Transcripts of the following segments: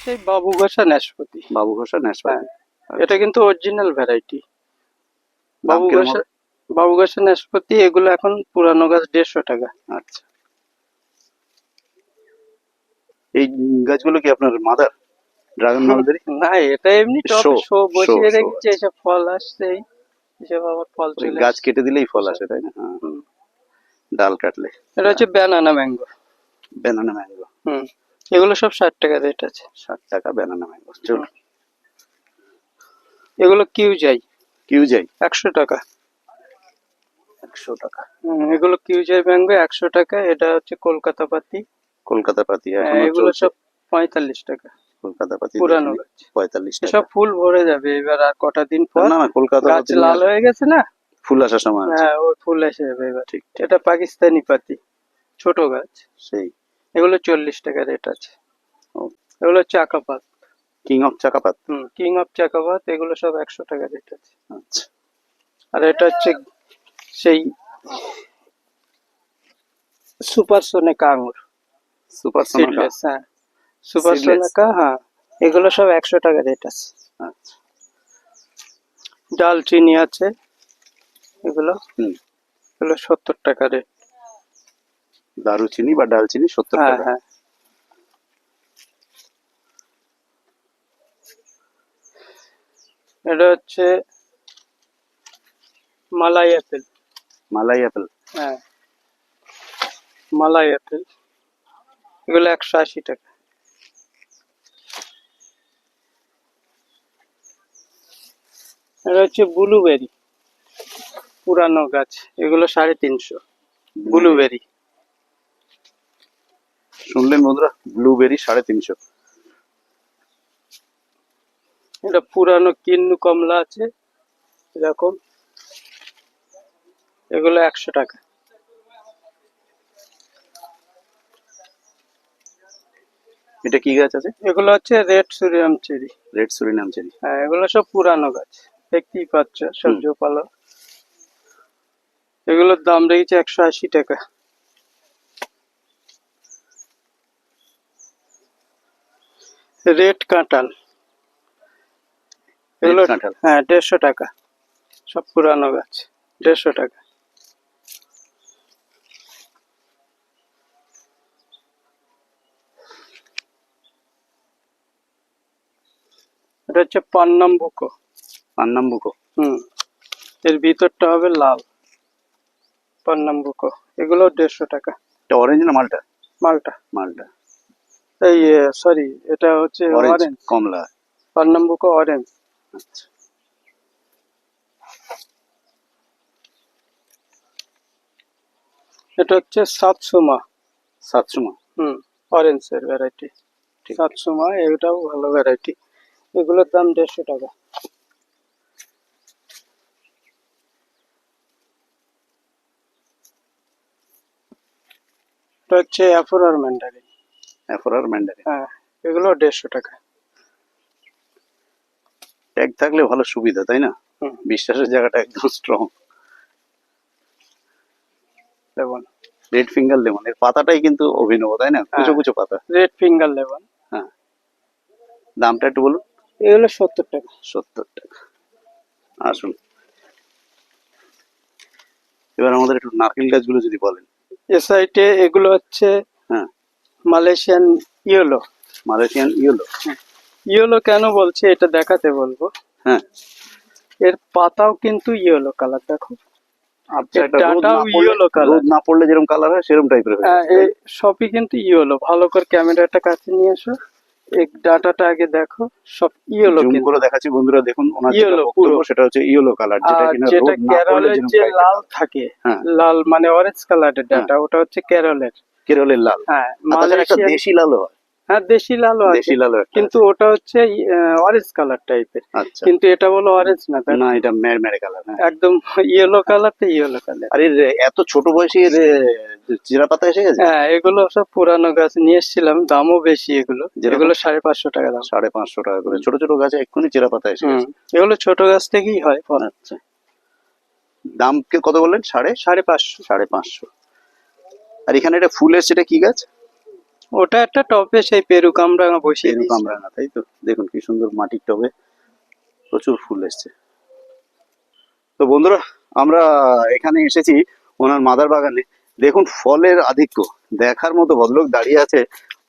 হচ্ছে বাবু ঘোষা নাশপাতি। বাবু ঘোষা ন্যাশপাতি এটা কিন্তু অরিজিনাল ভ্যারাইটি বাবু ঘোষা বাবু ঘোষা নাশপাতি এগুলো এখন পুরানো গাছ দেড়শো টাকা। আচ্ছা। এই গাছগুলো কি আপনার মাদার? ড্রাগন মালবেরি না এটা এমনি টপ শো বসিয়ে রেখেছে এসব ফল আসছে। এসব আবার ফল চলে গাছ কেটে দিলেই ফল আসে তাই না? হ্যাঁ। ডাল কাটলে। এটা হচ্ছে ব্যানানা ম্যাঙ্গো ব্যানানা ম্যাঙ্গো হুম। এগুলো সব ষাট টাকা রেট আছে। ষাট টাকা ব্যানানা ম্যাঙ্গো চলো। এগুলো কিউ যাই কিউ যাই একশো টাকা। একশো টাকা। এগুলো কিউ যাই ম্যাঙ্গো একশো টাকা। এটা হচ্ছে কলকাতা পাতি। কলকাতা পাতি হ্যাঁ, এখনও এগুলো সব পঁয়তাল্লিশ টাকা। কলকাতা পাতি পুরানো। পঁয়তাল্লিশ ফুল ভরে যাবে এবার আর কটা দিন পর। না না কলকাতা গাছ লাল হয়ে গেছে না? ফুল আসার সময় হ্যাঁ ওই ফুল এসে যাবে এবার। ঠিক। এটা পাকিস্তানি পাতি ছোট গাছ। সেই। এগুলো চল্লিশ টাকা রেট আছে। ও। এগুলো চাকাপাত। কিং অফ চাকাপাত? হুম কিং অফ চাকাপাত এগুলো সব একশো টাকা রেট আছে। আচ্ছা। আর এটা হচ্ছে সেই সুপার সোনেকা আঙুর সুপার হ্যাঁ। সুপার? সোনেকা হ্যাঁ। এগুলো সব একশো টাকা রেট আছে। আচ্ছা। ডালচিনি আছে। এগুলো? হুম। এগুলো সত্তর টাকা রেট দারুচিনি বা ডালচিনি সত্তর হ্যাঁ টাকা। হ্যাঁ। এটা হচ্ছে মালাই অ্যাপেল মালাই অ্যাপেল হ্যাঁ। মালাই অ্যাপেল এগুলো একশো আশি টাকা। এটা হচ্ছে ব্লুবেরি। পুরানো গাছ। এগুলো সাড়ে তিনশো। ব্লুবেরি। শুনলেন বন্ধুরা? ব্লুবেরি সাড়ে তিনশো। এটা পুরানো কিন্নু কমলা আছে এরকম। এগুলো একশো টাকা। এটা কি গাছ আছে? এগুলো হচ্ছে red Surinam cherry. Red Surinam cherry হ্যাঁ এগুলো সব পুরানো গাছ। দেখতেই পাচ্ছ সূর্য পালক এগুলোর দাম রেখেছে একশো আশি টাকা। রেড কাঁঠাল। এগুলো। হ্যাঁ দেড়শো টাকা। সব পুরানো গাছ দেড়শো টাকা। এটা হচ্ছে পান্নাম বুকো। পান্নাম্বুকো হুম। এর ভিতরটা হবে লাল। পান্নাম্বুকো এগুলো দেড়শো টাকা। এটা অরেঞ্জ না মালটা? মালটা। মালটা। এই সরি এটা হচ্ছে অরেঞ্জ কমলা। পান্নাম্বুকো অরেঞ্জ আচ্ছা। এটা হচ্ছে সাতসুমা। সাতশো হুম অরেঞ্জ এর ভ্যারাইটি সাতসুমা এটাও ভালো ভ্যারাইটি এগুলোর দাম দেড়শো টাকা। এটা হচ্ছে অ্যাফোরার ম্যান্ডারি অ্যাফোরার ম্যান্ডারিন। হ্যাঁ এগুলো দেড়শো টাকা। ট্যাগ থাকলে ভালো সুবিধা তাই না? বিশ্বাসের জায়গাটা একদম strong lemon. Red finger lemon এর পাতাটাই কিন্তু অভিনব তাই না? কুচো হ্যাঁ। কুচো পাতা। Red finger lemon. হ্যাঁ। দামটা একটু বলুন। এগুলো সত্তর টাকা। সত্তর টাকা। আসুন। এবার আমাদের একটু নারকেল গাছগুলো যদি বলেন। এ সাইডে এগুলো হচ্ছে হ্যাঁ Malaysian yellow Malaysian yellow yellow কেন বলছে এটা দেখাতে বলব? হ্যাঁ। এর পাতাও কিন্তু ইয়েলো কালার দেখো। আচ্ছা না পড়লে যেরকম কালার হয় সেরকম টাইপের হয়ে হ্যাঁ, সবই কিন্তু ইয়েলো ভালো করে ক্যামেরাটা কাছে নিয়ে এই ডাটাটা আগে দেখো সব ইয়েলো জুম কিন্তু। করে দেখাচ্ছি বন্ধুরা দেখুন ওনার যেটা পুরো। সেটা হচ্ছে ইয়েলো কালার যেটা কিনা যে লাল থাকে হ্যাঁ। লাল মানে অরেঞ্জ কালারের ডাটা ওটা হচ্ছে কেরলের কেরলের লাল। হ্যাঁ একটা দেশি লালও হয়। হ্যাঁ দেশি লালও আছে। দেশি লালও কিন্তু ওটা হচ্ছে অরেঞ্জ কালার টাইপের কিন্তু এটা বলো অরেঞ্জ না তাই না? এটা মের মেরে কালার হ্যাঁ। একদম ইয়েলো কালার তো ইয়েলো কালার আর এত ছোট বয়সে এর চিরা পাতা এসে গেছে? হ্যাঁ এগুলো সব পুরানো গাছ নিয়ে এসেছিলাম দামও বেশি এগুলো? এগুলো সাড়ে পাঁচশো টাকা দাম। সাড়ে পাঁচশো টাকা করে। ছোট ছোট গাছে এক্ষুনি চিরা পাতা এসে গেছে। এগুলো ছোট গাছ থেকেই হয়। আচ্ছা। দাম কে কত বললেন? সাড়ে? সাড়ে পাঁচশো। সাড়ে পাঁচশো। আর এখানে এটা ফুল এসছে এটা কি গাছ? ওটা একটা টপে সেই পেরু কামরাঙা বসিয়ে পেরু। কামরাঙা তাই তো? দেখুন কি সুন্দর মাটির টবে প্রচুর ফুল এসছে। তো বন্ধুরা আমরা এখানে এসেছি ওনার মাদার বাগানে। দেখুন ফলের আধিক্য। দেখার মতো ভদ্রলোক দাঁড়িয়ে আছে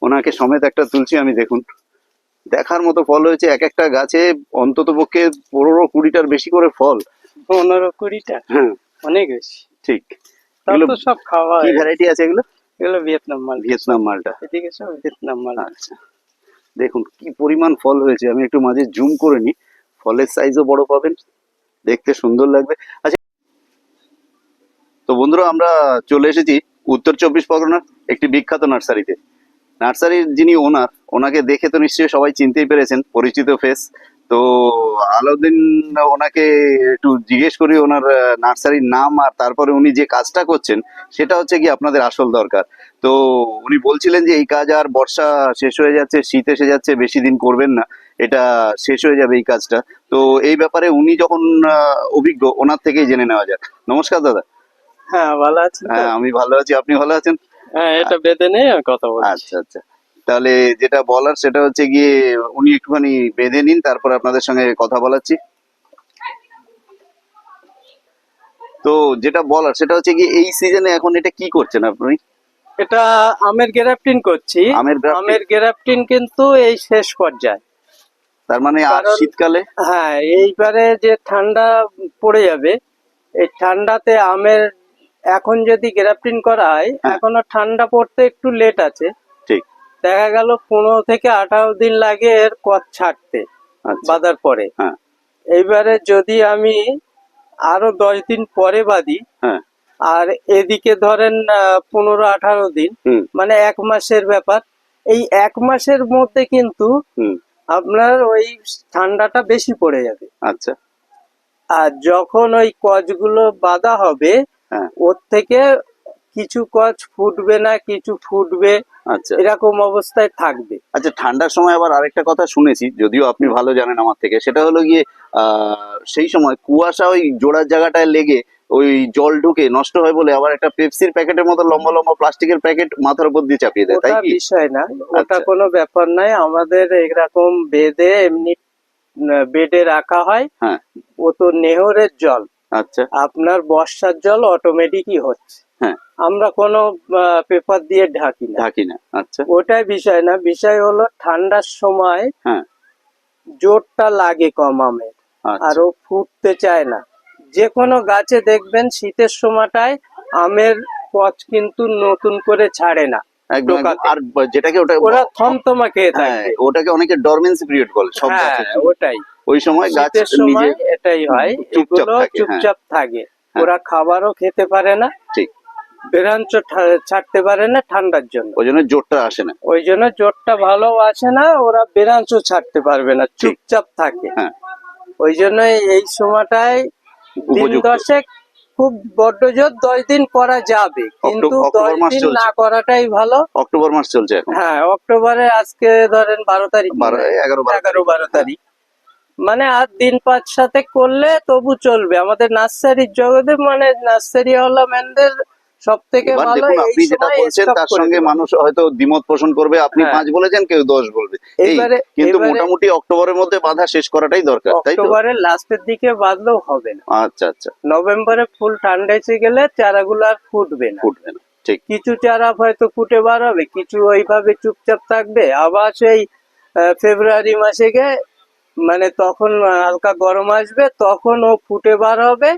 ওনাকে সমেত একটা তুলছি আমি দেখুন। দেখার মতো ফল হয়েছে এক একটা গাছে অন্তত পক্ষে পনেরো কুড়িটার বেশি করে ফল। পনেরো কুড়িটা? হ্যাঁ। অনেক বেশি। ঠিক। তাও তো সব খাওয়া কি ভ্যারাইটি আছে এগুলো? এগুলো ভিয়েতনাম মাল ভিয়েতনাম মালটা। এদিকে সব ভিয়েতনাম মাল। আচ্ছা। দেখুন কি পরিমাণ ফল হয়েছে। আমি একটু মাঝে জুম করে নি ফলের সাইজও বড় পাবেন। দেখতে সুন্দর লাগবে। আচ্ছা। তো বন্ধুরা আমরা চলে এসেছি উত্তর চব্বিশ পরগনার একটি বিখ্যাত নার্সারিতে। নার্সারির যিনি ওনার ওনাকে দেখে তো নিশ্চয়ই সবাই চিনতেই পেরেছেন। পরিচিত ফেস তো আলাউদ্দিন ওনাকে একটু জিজ্ঞেস করি ওনার নার্সারির নাম আর তারপরে উনি যে কাজটা করছেন সেটা হচ্ছে কি আপনাদের আসল দরকার। তো উনি বলছিলেন যে এই কাজ আর বর্ষা শেষ হয়ে যাচ্ছে শীত এসে যাচ্ছে বেশি দিন করবেন না এটা শেষ হয়ে যাবে এই কাজটা। তো এই ব্যাপারে উনি যখন অভিজ্ঞ ওনার থেকেই জেনে নেওয়া যাক। নমস্কার দাদা। হ্যাঁ ভালো আছেন হ্যাঁ আমি ভালো আছি আপনি ভালো আছেন? হ্যাঁ এটা বেঁধে নেই কথা বলছি। আচ্ছা আচ্ছা। তাহলে যেটা বলার সেটা হচ্ছে গিয়ে উনি একটুখানি বেঁধে নিন তারপর আপনাদের সঙ্গে কথা বলাচ্ছি। তো যেটা বলার সেটা হচ্ছে কি এই সিজনে এখন এটা কি করছেন আপনি? এটা আমের গ্রাফটিন করছি। আমের? আমের গ্রাফটিন কিন্তু এই শেষ পর্যায়ে। তার মানে আর শীতকালে? হ্যাঁ এইবারে যে ঠান্ডা পড়ে যাবে এই ঠান্ডাতে আমের এখন যদি গ্রাফটিন করা হয় হ্যাঁ। এখনও ঠান্ডা পড়তে একটু লেট আছে। দেখা গেল পনেরো থেকে আঠারো দিন লাগে এর কচ ছাড়তে আচ্ছা। বাঁধার পরে। হ্যাঁ। এইবারে যদি আমি আরও দশ দিন পরে বাঁধি হ্যাঁ। আর এদিকে ধরেন পনেরো আঠারো দিন মানে এক মাসের ব্যাপার এই এক মাসের মধ্যে কিন্তু আপনার ওই ঠান্ডাটা বেশি পড়ে যাবে। আচ্ছা। আর যখন ওই কচগুলো বাঁধা হবে হ্যাঁ। ওর থেকে কিছু কচ ফুটবে না কিছু ফুটবে। আচ্ছা এরকম অবস্থায় থাকবে। আচ্ছা ঠান্ডার সময় আবার আরেকটা কথা শুনেছি যদিও আপনি ভালো জানেন আমার থেকে সেটা হলো গিয়ে সেই সময় কুয়াশা ওই জোড়ার জায়গাটায় লেগে ওই জল ঢুকে নষ্ট হয় বলে আবার একটা পেপসির প্যাকেটের মতো লম্বা লম্বা প্লাস্টিকের প্যাকেট মাথার উপর দিয়ে চাপিয়ে দেয় তাই ওটা কি? বিষয় না ওটা আচ্ছা। কোনো ব্যাপার নাই। আমাদের এরকম বেদে এমনি বেডে রাখা হয়। হ্যাঁ। ও তো নেহরের জল। আচ্ছা। আপনার বর্ষার জল অটোমেটিকই হচ্ছে। আমরা কোনো পেপার দিয়ে ঢাকি না। ঢাকি না আচ্ছা। ওটাই বিষয় না। বিষয় হলো ঠান্ডার সময় হ্যাঁ। জোরটা লাগে কম আমের আর আচ্ছা ও ফুটতে চায় না। যে কোনো গাছে দেখবেন শীতের সময়টায় আমের পচ কিন্তু নতুন করে ছাড়ে না। আর যেটাকে ওটা ওরা থমথমা খেয়ে হ্যাঁ থাকে। ওটাকে অনেকে ডরমেন্সি পিরিয়ড বলে সব হ্যাঁ ওটাই। ওই সময় গাছ শীতের নিজে সময় এটাই হয়। চুপচাপ থাকে, হ্যাঁ। চুপচাপ থাকে। ওরা খাবারও খেতে পারে না। ঠিক। বেরাঞ্চ ছাড়তে পারে না ঠান্ডার জন্য। ওই জন্য জোরটা আসে না। ওই জন্য জোরটা ভালো আসে না ওরা বেরাঞ্চ ছাড়তে পারবে না চুপচাপ থাকে। হ্যাঁ। ওই জন্য এই সময়টায় দিন দশেক খুব বড্ড জোর দশ দিন করা যাবে। কিন্তু দশ দিন না করাটাই ভালো। অক্টোবর মাস চলছে হ্যাঁ অক্টোবরে আজকে ধরেন বারো তারিখ। এগারো বারো এগারো বারো তারিখ। মানে আর দিন পাঁচ সাথে করলে তবু চলবে। আমাদের নার্সারির জগতে মানে নার্সারি হলো ম্যানদের সব থেকে ভালো আপনি যেটা বলছেন তার সঙ্গে মানুষ হয়তো দ্বিমত পোষণ করবে আপনি হ্যাঁ। পাঁচ বলেছেন কেউ দশ বলবে। এই এবারে- কিন্তু মোটামুটি অক্টোবরের মধ্যে বাধা শেষ করাটাই দরকার তাই অক্টোবরের লাস্টের দিকে বাঁধলেও হবে না। আচ্ছা আচ্ছা। নভেম্বরে ফুল ঠান্ডা এসে গেলে চারাগুলো আর ফুটবে না। ফুটবে না ঠিক। কিছু চারা হয়তো ফুটে বার হবে কিছু ওইভাবে চুপচাপ থাকবে। আবার সেই ফেব্রুয়ারি মাসে গিয়ে মানে তখন হালকা গরম আসবে তখন ও ফুটে বার হবে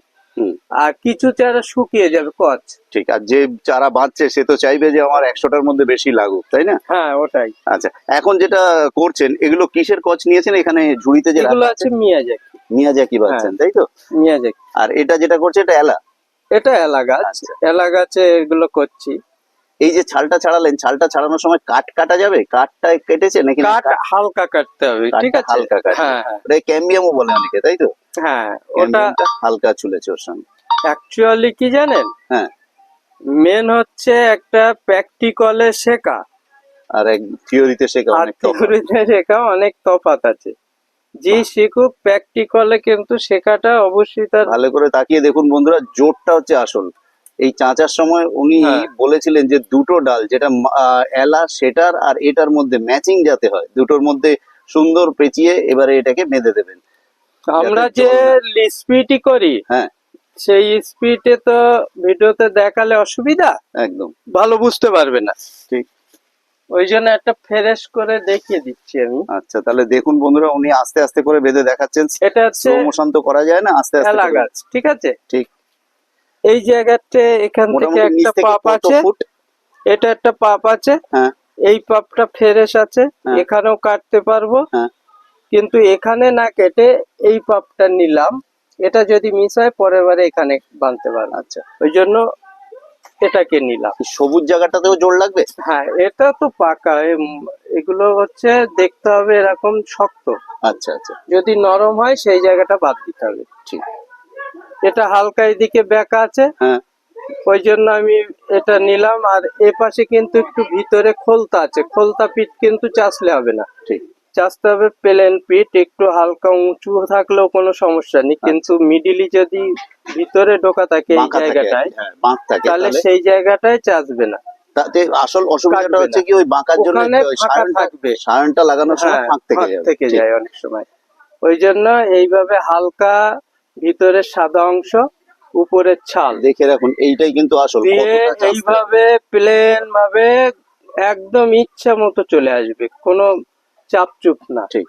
আর কিছু চারা শুকিয়ে যাবে কচ। ঠিক আর যে চারা বাঁচছে সে তো চাইবে যে আমার একশোটার মধ্যে বেশি লাগুক তাই না? হ্যাঁ ওটাই। আচ্ছা এখন যেটা করছেন এগুলো কিসের কচ নিয়েছেন? এখানে ঝুড়িতে যে এগুলো আছে মিয়াজাকি। মিয়াজাকি বাঁচছেন তাই তো? মিয়াজাকি। আর এটা যেটা করছে এটা এলা? এটা এলা গাছ। আচ্ছা। এলা গাছে এগুলো করছি। এই যে ছালটা ছাড়ালেন ছালটা ছাড়ানোর সময় কাট কাটা যাবে? কাটটা কেটেছে নাকি? হালকা কাটতে হবে ঠিক আছে। হালকা কাটবে হ্যাঁ হ্যাঁ। ক্যাম্বিয়ামও বলে অনেকে তাই তো? হ্যাঁ ওটা হালকা চুলেছে ওর সঙ্গে। অ্যাকচুয়ালি কি জানেন? হ্যাঁ। মেন হচ্ছে একটা প্র্যাকটিকলে শেখা। আর এক থিওরিতে শেখা অনেক। থিওরিতে শেখা অনেক তফাৎ আছে। যে শিখুক প্র্যাকটিকলে কিন্তু শেখাটা অবশ্যই তার ভালো করে তাকিয়ে দেখুন বন্ধুরা জোরটা হচ্ছে আসল। এই চাঁচার সময় উনি হ্যাঁ। বলেছিলেন যে দুটো ডাল যেটা এলা সেটার আর এটার মধ্যে ম্যাচিং যাতে হয় দুটোর মধ্যে সুন্দর পেঁচিয়ে এবারে এটাকে বেঁধে দেবেন। আমরা যে জল স্পিডই করি হ্যাঁ। সেই স্পিডে তো ভিডিওতে দেখালে অসুবিধা? একদম। ভালো বুঝতে পারবে না। ঠিক। ওই জন্য একটা ফ্রেশ করে দেখিয়ে দিচ্ছি আমি। আচ্ছা তাহলে দেখুন বন্ধুরা উনি আস্তে আস্তে করে বেঁধে দেখাচ্ছেন। এটা হচ্ছে স্লো করা যায় না আস্তে আস্তে ঠিক আছে? ঠিক। এই জায়গাতে এখান থেকে একটা পাপ আছে। এটা একটা পাপ আছে। হ্যাঁ। এই পাপটা ফ্রেশ আছে। হ্যাঁ। এখানেও কাটতে পারব। হ্যাঁ। কিন্তু এখানে না কেটে এই পাপটা নিলাম। এটা যদি মিস হয় পরের বারে এখানে বাঁধতে পারব। আচ্ছা। ওই জন্য এটাকে নিলাম। সবুজ জায়গাটাতেও জোর লাগবে? হ্যাঁ এটা তো পাকা। এগুলো হচ্ছে দেখতে হবে এরকম শক্ত। আচ্ছা আচ্ছা। যদি নরম হয় সেই জায়গাটা বাদ দিতে হবে। ঠিক। এটা হালকা এদিকে ব্যাকা আছে। হ্যাঁ। ওই জন্য আমি এটা নিলাম। আর এ পাশে কিন্তু একটু ভিতরে খোলতা আছে। খোলতা পিঠ কিন্তু চাষলে হবে না। ঠিক। চাষতে হবে প্লেন পিঠ। একটু হালকা উঁচু থাকলেও কোনো সমস্যা নেই। কিন্তু মিডিলি যদি ভিতরে ঢোকা থাকে এই জায়গাটায় হ্যাঁ তাহলে সেই জায়গাটায় চাষবে না। তাতে আসল অসুবিধাটা হচ্ছে কি ওই বাঁকার জন্য থাকবে। লাগানোর সময় হ্যাঁ ফাঁক থেকে। যায়। অনেক সময়। ওই জন্য এইভাবে হালকা ভিতরে সাদা অংশ উপরের ছাল। দেখে রাখুন এইটাই কিন্তু আসল। এইভাবে প্লেন ভাবে একদম ইচ্ছা মতো চলে আসবে কোনো চাপচুপ না। ঠিক।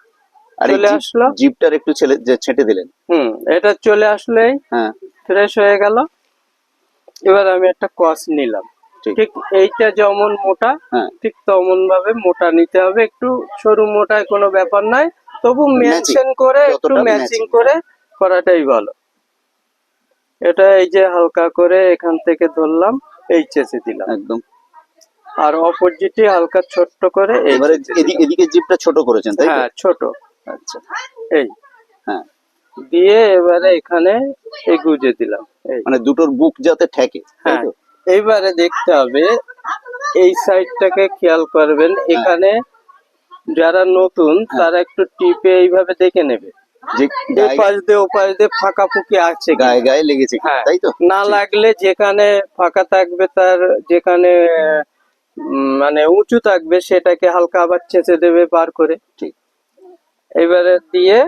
চলে আসলো? জিপটার একটু ছেলে যে ছেটে দিলেন। হুম এটা চলে আসলেই হ্যাঁ। ফ্রেশ হয়ে গেল। এবার আমি একটা কস নিলাম। ঠিক। এইটা যেমন মোটা হ্যাঁ। ঠিক তেমন ভাবে মোটা নিতে হবে। একটু সরু মোটায় কোনো ব্যাপার নাই। তবু মেনশন করে একটু ম্যাচিং করে করাটাই ভালো। এটা এই যে হালকা করে এখান থেকে ধরলাম এই চেঁচে দিলাম। একদম। আর অপোজিটে হালকা ছোট্ট করে এবারে এদিকে এদিকে জিপটা ছোট করেছেন তাই হ্যাঁ ছোট। আচ্ছা। এই। হ্যাঁ। দিয়ে এবারে এখানে এই গুজে দিলাম। মানে দুটোর বুক যাতে ঠেকে হ্যাঁ? এইবারে দেখতে হবে এই সাইডটাকে খেয়াল করবেন। হ্যাঁ। এখানে যারা নতুন তারা একটু টিপে এইভাবে দেখে নেবে। যে দিয়ে ও পাশ দিয়ে ফাঁকা ফুঁকি আছে গায়ে গায়ে লেগেছে হ্যাঁ। তাই তো? না লাগলে যেখানে ফাঁকা থাকবে তার যেখানে মানে উঁচু থাকবে সেটাকে হালকা আবার চেঁচে দেবে পার করে। ঠিক। এবারে দিয়ে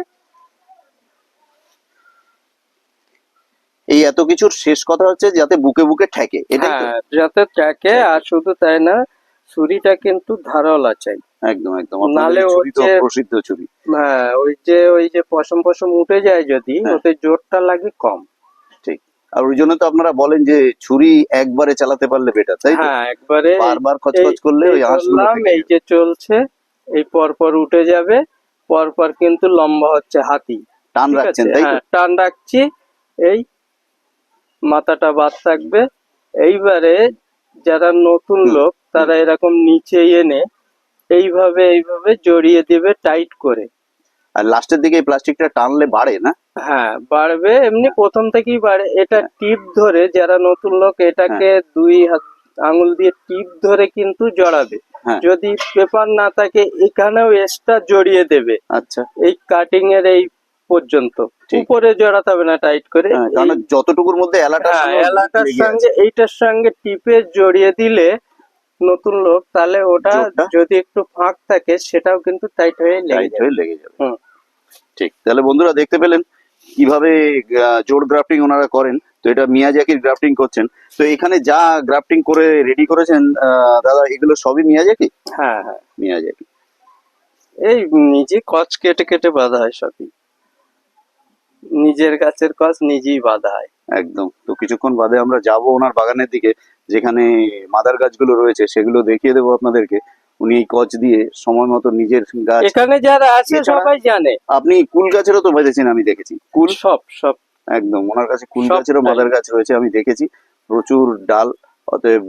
এই এত কিছুর শেষ কথা হচ্ছে যাতে বুকে বুকে ঠেকে এটাই তো। হ্যাঁ যাতে ট্যাকে আর শুধু তাই না ছুরিটা কিন্তু ধারালা চাই। একদম একদম। নালে যে- প্রসিদ্ধ ছুরি হ্যাঁ ওই যে ওই যে পশম পশম উঠে যায় যদি হ্যাঁ। ওতে জোরটা লাগে কম। ঠিক। আর ওই জন্য তো আপনারা বলেন যে ছুরি একবারে চালাতে পারলে বেটার তাই হ্যাঁ একবারে বারবার খচখচ এই- করলে ওই আঁশগুলো এই যে চলছে এই পরপর উঠে যাবে পরপর কিন্তু লম্বা হচ্ছে হাতি। টান রাখছেন তাই তো? হ্যাঁ টান রাখছি এই মাথাটা বাদ থাকবে। এইবারে যারা নতুন লোক তারা এরকম নিচে এনে এইভাবে এইভাবে জড়িয়ে দিবে টাইট করে। আর লাস্টের দিকে এই প্লাস্টিকটা টানলে বাড়ে না? হ্যাঁ বাড়বে। এমনি প্রথম থেকেই বাড়ে। এটা টিপ ধরে যারা নতুন লোক এটাকে দুই হাত আঙুল দিয়ে টিপ ধরে কিন্তু জড়াবে। হ্যাঁ। যদি পেপার না থাকে এখানেও এক্সট্রা জড়িয়ে দেবে। আচ্ছা। এই কাটিং এর এই পর্যন্ত। উপরে জড়াতে হবে না টাইট করে। হ্যাঁ, যতটুকুর মধ্যে এলাটা হ্যাঁ সঙ্গে এইটার সঙ্গে টিপে জড়িয়ে দিলে নতুন লোক তাহলে ওটা যদি একটু ফাঁক থাকে সেটাও কিন্তু টাইট হয়ে টাইট হয়ে লেগে যাবে। ঠিক। তাহলে বন্ধুরা দেখতে পেলেন কীভাবে জোর গ্রাফটিং ওনারা করেন। তো এটা মিয়াজাকির গ্রাফটিং করছেন। তো এখানে যা গ্রাফটিং করে রেডি করেছেন দাদা এগুলো সবই মিয়াজাকি হ্যাঁ হ্যাঁ। মিয়াজাকি এই নিজে কচ কেটে কেটে বাঁধা হয় সবই। নিজের গাছের কচ নিজেই বাঁধা হয়। একদম। তো কিছুক্ষণ বাদে আমরা যাব ওনার বাগানের দিকে যেখানে মাদার গাছগুলো রয়েছে সেগুলো দেখিয়ে দেবো আপনাদেরকে। উনি এই কচ দিয়ে সময় মতো নিজের গাছ এখানে যারা আছে সবাই জানে। আপনি কুল গাছেরও তো বেঁধেছেন আমি দেখেছি। কুল? সব সব। একদম। ওনার কাছে কুল গাছেরও মাদার গাছ রয়েছে আমি দেখেছি। প্রচুর ডাল অতএব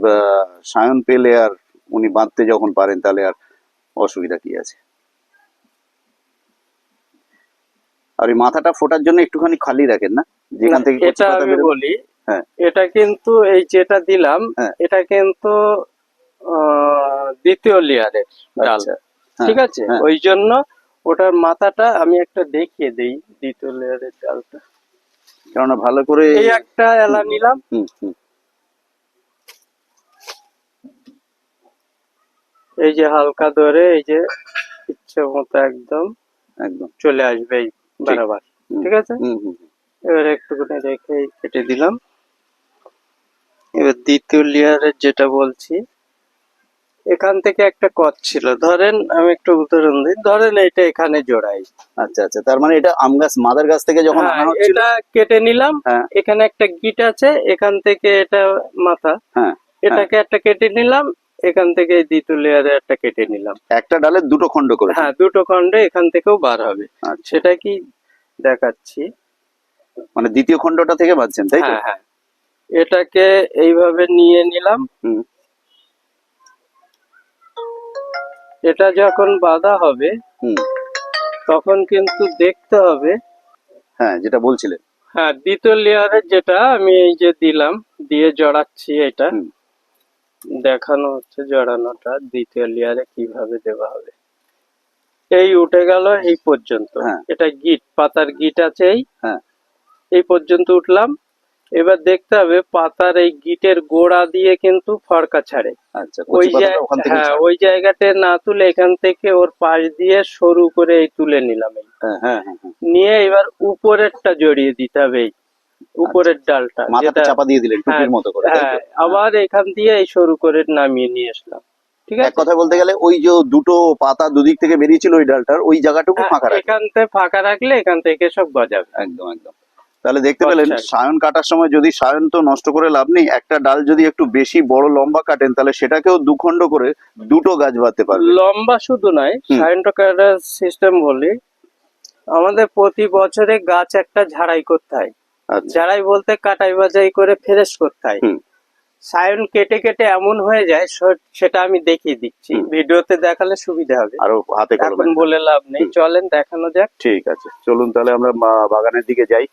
সায়ন পেলে আর উনি বাঁধতে যখন পারেন তাহলে আর অসুবিধা কি আছে? আর ওই মাথাটা ফোটার জন্য একটুখানি খালি রাখেন না? যেখান থেকে এটা আমি বলি হ্যাঁ। এটা কিন্তু এই যেটা দিলাম হ্যাঁ। এটা কিন্তু দ্বিতীয় লেয়ারের ডাল। আচ্ছা। হ্যাঁ, ঠিক আছে? ওই জন্য ওটার মাথাটা আমি একটা দেখিয়ে দেই দ্বিতীয় লেয়ারের ডালটা। কেননা ভালো করে এই একটা এলা নিলাম। এই যে হালকা ধরে এই যে ইচ্ছে মতো একদম একদম। চলে আসবে এই বরাবর ঠিক আছে। এবার একটুখানি রেখে কেটে দিলাম। এবার দ্বিতীয় লেয়ারের যেটা বলছি এখান থেকে একটা কট ছিল? ধরেন আমি একটু উদাহরণ দিই ধরেন এটা এখানে জোড়াই। আচ্ছা আচ্ছা তার মানে এটা আম গাছ মাদার গাছ থেকে যখন হ্যাঁ, আনা হচ্ছিল এটা কেটে নিলাম। হ্যাঁ। এখানে একটা গিট আছে এখান থেকে এটা মাথা। হ্যাঁ। এটাকে একটা কেটে নিলাম এখান থেকে এই দ্বিতীয় লেয়ারে একটা কেটে নিলাম। একটা ডালে দুটো খণ্ড করে হ্যাঁ দুটো খণ্ডে এখান থেকেও বার হবে। আচ্ছা। সেটা কি দেখাচ্ছি? মানে দ্বিতীয় খণ্ডটা থেকে বাঁধছেন তাই তো? হ্যাঁ হ্যাঁ। এটাকে এইভাবে নিয়ে নিলাম। এটা যখন বাঁধা হবে হুম। তখন কিন্তু দেখতে হবে হ্যাঁ যেটা বলছিলেন। হ্যাঁ দ্বিতীয় লেয়ারের যেটা আমি এই যে দিলাম দিয়ে জড়াচ্ছি এটা। দেখানো হচ্ছে জড়ানোটা দ্বিতীয় লেয়ারে কীভাবে দেওয়া হবে। এই উঠে গেল এই পর্যন্ত। হ্যাঁ। এটা গিট পাতার গিট আছে এই। হ্যাঁ। এই পর্যন্ত উঠলাম। এবার দেখতে হবে পাতার এই গিটের গোড়া দিয়ে কিন্তু ফরকা ছাড়ে। আচ্ছা ওই হ্যাঁ ওই জায়গাটা না তুলে এখান থেকে ওর পাশ দিয়ে সরু করে এই তুলে নিলাম এই। হ্যাঁ। নিয়ে এবার উপরেরটা জড়িয়ে দিতে হবে এই। উপরের ডালটা আচ্ছা। মাথাটা চাপা দিয়ে দিলেন টুপির হ্যাঁ, মতো করে? হ্যাঁ আবার এখান দিয়ে এই সরু করে নামিয়ে নিয়ে আসলাম ঠিক আছে কথা বলতে গেলে ওই যে দুটো পাতা দুদিক থেকে বেরিয়েছিল ওই ডালটার ওই জায়গাটুকু হ্যাঁ, ফাঁকা রাখে এখান থেকে ফাঁকা রাখলে এখান থেকে সব গজাবে একদম একদম তাহলে দেখতে পেলেন আচ্ছা। সায়ন কাটার সময় যদি সায়ন তো নষ্ট করে লাভ নেই একটা ডাল যদি একটু বেশি বড় লম্বা কাটেন তাহলে সেটাকেও দুখণ্ড করে দুটো গাছ বাঁধতে পারবে লম্বা শুধু নয় হুম। কাটার সিস্টেম বলি আমাদের প্রতি বছরে গাছ একটা ঝাড়াই করতে হয় আচ্ছা ঝাড়াই বলতে কাটাই বাজাই করে ফ্রেশ করতে হয় সায়ন কেটে কেটে এমন হয়ে যায় সেটা আমি দেখিয়ে দিচ্ছি। ভিডিওতে দেখালে সুবিধা হবে। আরও হাতে এখন বলে লাভ নেই। চলেন দেখানো যাক। ঠিক আছে। চলুন তাহলে আমরা বাগানের দিকে যাই.